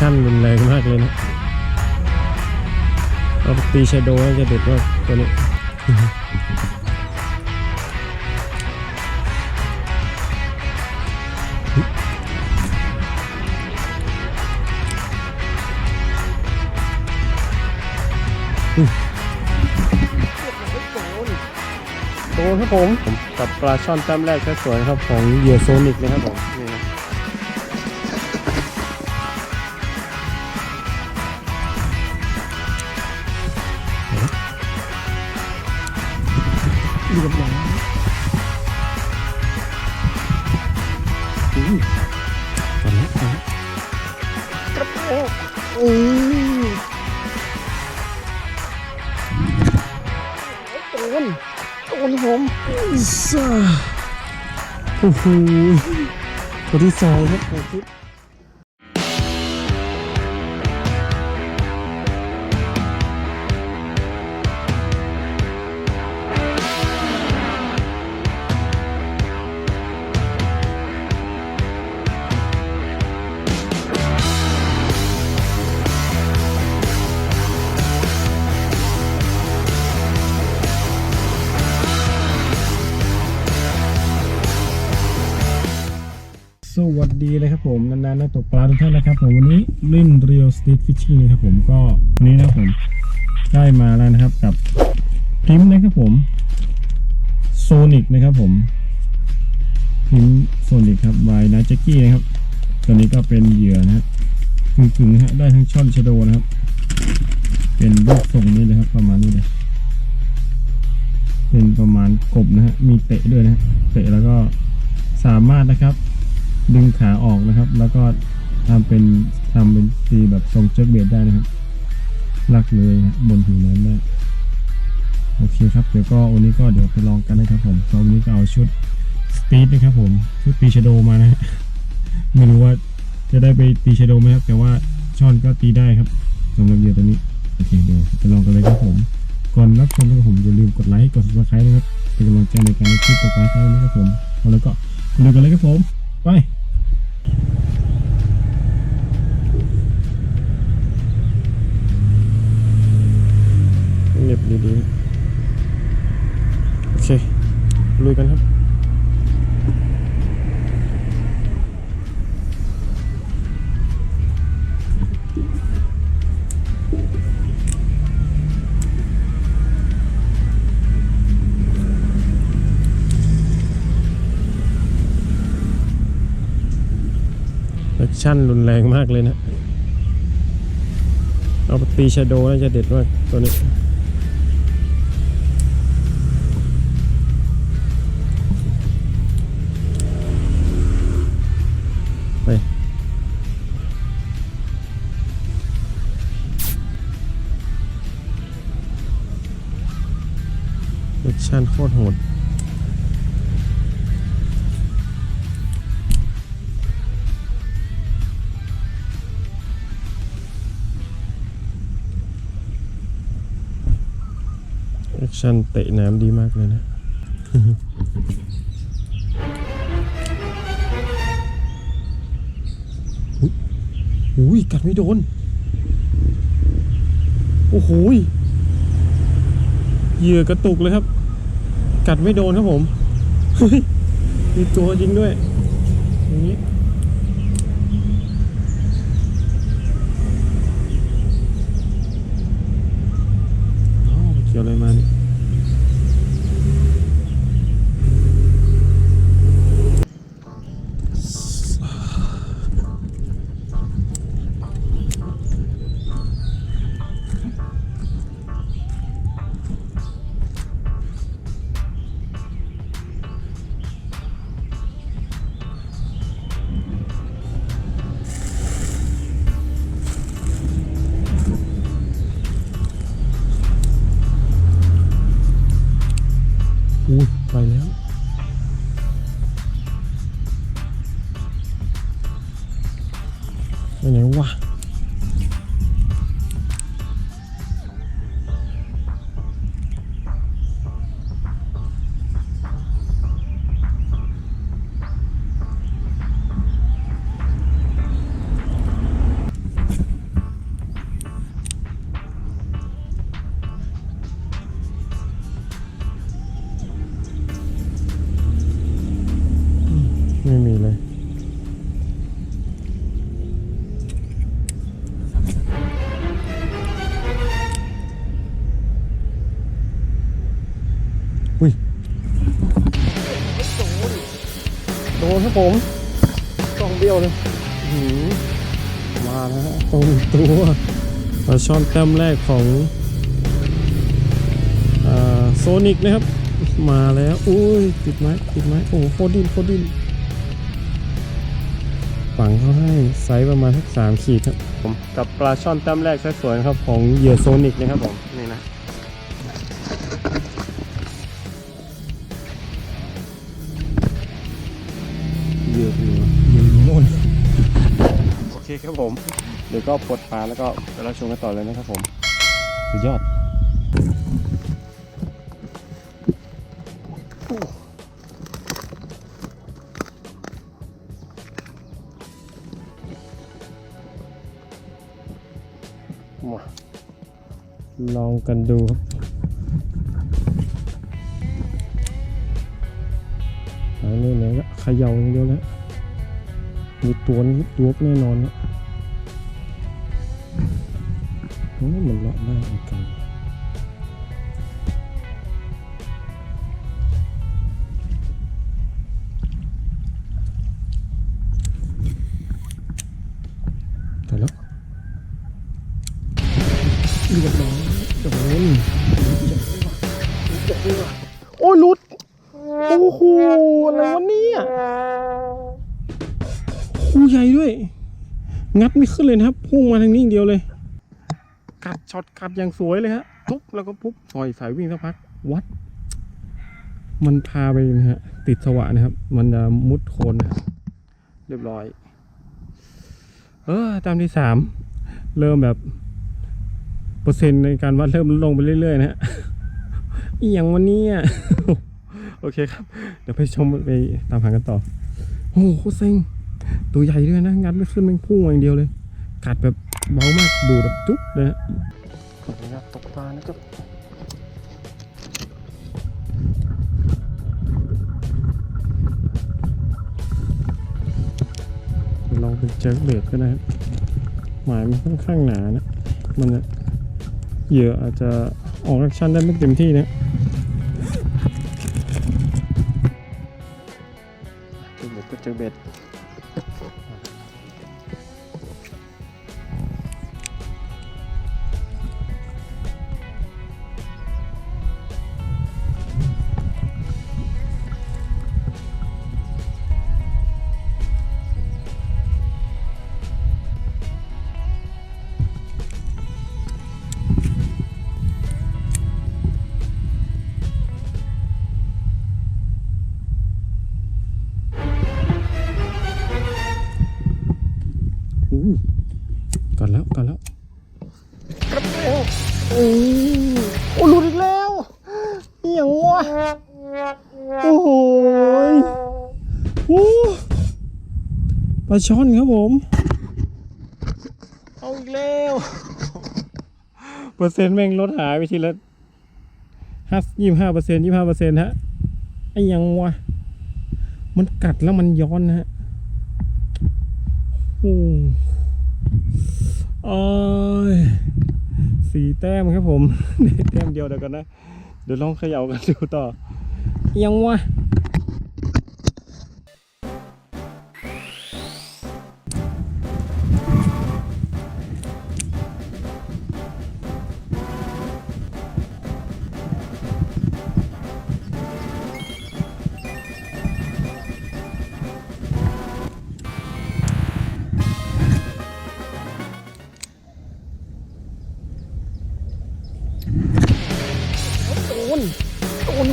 ชั่นรุนแรงมากเลยนะเอาไปตีชาโดน่าจะเด็ดมากตัวนี้โดนครับผม กับปลาช่อนแต้มแรกแค่สวยครับของเหยื่อโซนิกนะครับผม อุ้ยโดนโอนผมโอ้โหตัวที่สองครับของคลิ วัสดีเลยครับผมนานๆนักตกปลาทุกท่านนะครับผมวันนี้เล่นเรียวสต e ทฟิชชิ่งนะครับผมก็วันนี้นะครับผมได้มาแล้วนะครับกับพิมพ์นะครับผมโซนิกนะครับผมพิมพ์โซนิกครับไวนาจ็กกี้นะครับตัวนี้ก็เป็นเหยื่อนะครับกึ่งๆนะฮะได้ทั้งช่อนชะโดนะครับ เป็นรูปทรงนี้เลยครับประมาณนี้เลยเป็นประมาณกบนะฮะมีเตะด้วยนะฮะเตะแล้วก็สามารถนะครับ ดึงขาออกนะครับ แล้วก็ทำเป็นทำเป็นตีแบบทรงเจ็กเบียดได้นะครับลักเลยนะบนผิวน้ำได้โอเคครับเดี๋ยวก็วันนี้ก็เดี๋ยวไปลองกันนะครับผมตอนนี้ก็เอาชุดสตีทนะครับผมชุดตีชโดมานะฮะไม่รู้ว่าจะได้ไปตีชโดไหมครับ แต่ว่าช่อนก็ตีได้ครับสำหรับเหยื่อตัวนี้โอเคเดี๋ยวไปลองกันเลยครับผม ก่อนรับชมนะครับผมอย่าลืมกดไลค์กด subscribe นะครับเป็นกำลังใจในการทำคลิปต่อไปให้นะครับผมแล้วก็ดูกันเลยครับผมไป บดีๆ โอเค ลุยกันครับแอคชั่นรุนแรงมากเลยนะ เอาปตีชาโดน่าจะเด็ดมากตัวนี้ ชั่นโคตรโหดแอคชั่นเตะน้ำดีมากเลยนะ อุ้ยกัดไม่โดน โอ้โหเหยื่อกระตุกเลยครับ กัดไม่โดนครับผมมีตัวจริงด้วยอย่างนี้อ๋อเกี่ยวอะไรมาเนี่ย อุ้ ครับผมกล้องเบี้ยวเลยอื้อหือมาแล้วฮะตรงตัวปลาช่อนแต้มแรกของโซนิกนะครับ มาแล้วอุ้ยติดไหมติดไหมโอ้โหโคตรดินโคตรดินฝังเขาให้ไซส์ประมาณสักสามขีดครับผมกับปลาช่อนแต้มแรกสวยๆนะครับของเหยื่อโซนิกนะครับผมนี่นะ เคครับผม เดี๋ยวก็ปลดปลาแล้วก็ไปรับชมกันต่อเลยนะครับผมสุดยอดมาลองกันดูครับหางนี่ไหนก็เขย่าอย่างเดียวแล้ว มีตัวนี้ตัวแน่นอนนะโอ้มันเลาะได้โอเคแต่แล้วเรียบร้อยโดนโอ้ยลุด โอ้โหอะไรวะเนี่ย คู่ใหญ่ด้วย งัดไม่ขึ้นเลยนะครับ พุ่งมาทางนี้อย่างเดียวเลย กัดช็อตกัดอย่างสวยเลยฮะปุ๊บแล้วก็ปุ๊บปล่อยสายวิ่งสักพัก วัด มันพาไปนะฮะ ติดสวะนะครับ มันจะมุดโคนนะเรียบร้อย เออตามที่สามเริ่มแบบเปอร์เซ็นต์ในการวัดเริ่มลงไปเรื่อยๆนะฮะอหย่างวันนี้โอเคครับ เดี๋ยวไปชมไปตามหากันต่อ โอ้โหเซ็ง ตัวใหญ่ด้วยนะงัดไม่ขึ้นแม่งพุ่งมาอย่างเดียวเลย กัดแบบเบามากดูดแบบจุ๊บเลยฮะขออนุญาตตกปลานะครับลองเป็นเจิร์กเบรกก็ได้ครับหมายมันค่อนข้างหนานะ มันจะเหยื่ออาจจะออกแอคชั่นได้ไม่เต็มที่นะเจอเบ็ดก็เจอเบ็ด ก่อนแล้วก่อนแล้วกระเป๋าโอ้โอ้หลุดอีกแล้วอหย่างวะโอ้โหยโอ้ปลาช่อนครับผม เอาอีกแล้วเปอร์เซ็นต์แม่งลดหายไปทีละห้ายี่ห้าเปอร์เซ็นต์ยี่ห้าเปอร์เซ็นต์ฮะไอ้หยังวะ มันกัดแล้วมันย้อนนะฮะ โอ้โอ้ย สี่แต้มครับผมแต้มเดียวเดี๋ยวกันนะ เดี๋ยวลองเขย่ากันดูต่อยังวะ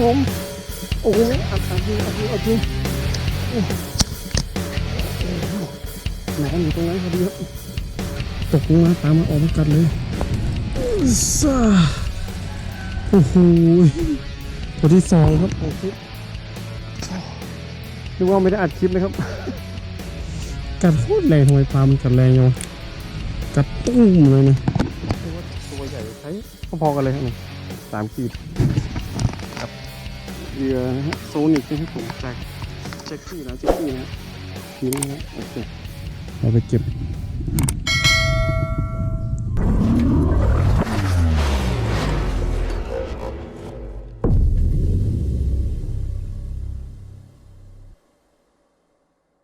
ผมโอ้โหอัดอัดยิงอัดยิงอัดยิงโอ้โหนอนอยู่ตรงนั้นพอดีครับตกลงมาตามมาออกมากัดเลยซ่าโอ้โหตัวที่สองครับของคลิปนึกว่าไม่ได้อัดคลิปเลยครับ กัดโคตรแรงทำไมปลามันกัดแรงยังวะกัดตุ้มเลยนะตัวใหญ่ใช้พอๆกันเลยครับนี่สามขีด เรือนะฮะโซนิกที่ผมแจกแจ็คที่แล้วแจ็คที่นะทีนี้นะโอเคเราไปเก็บ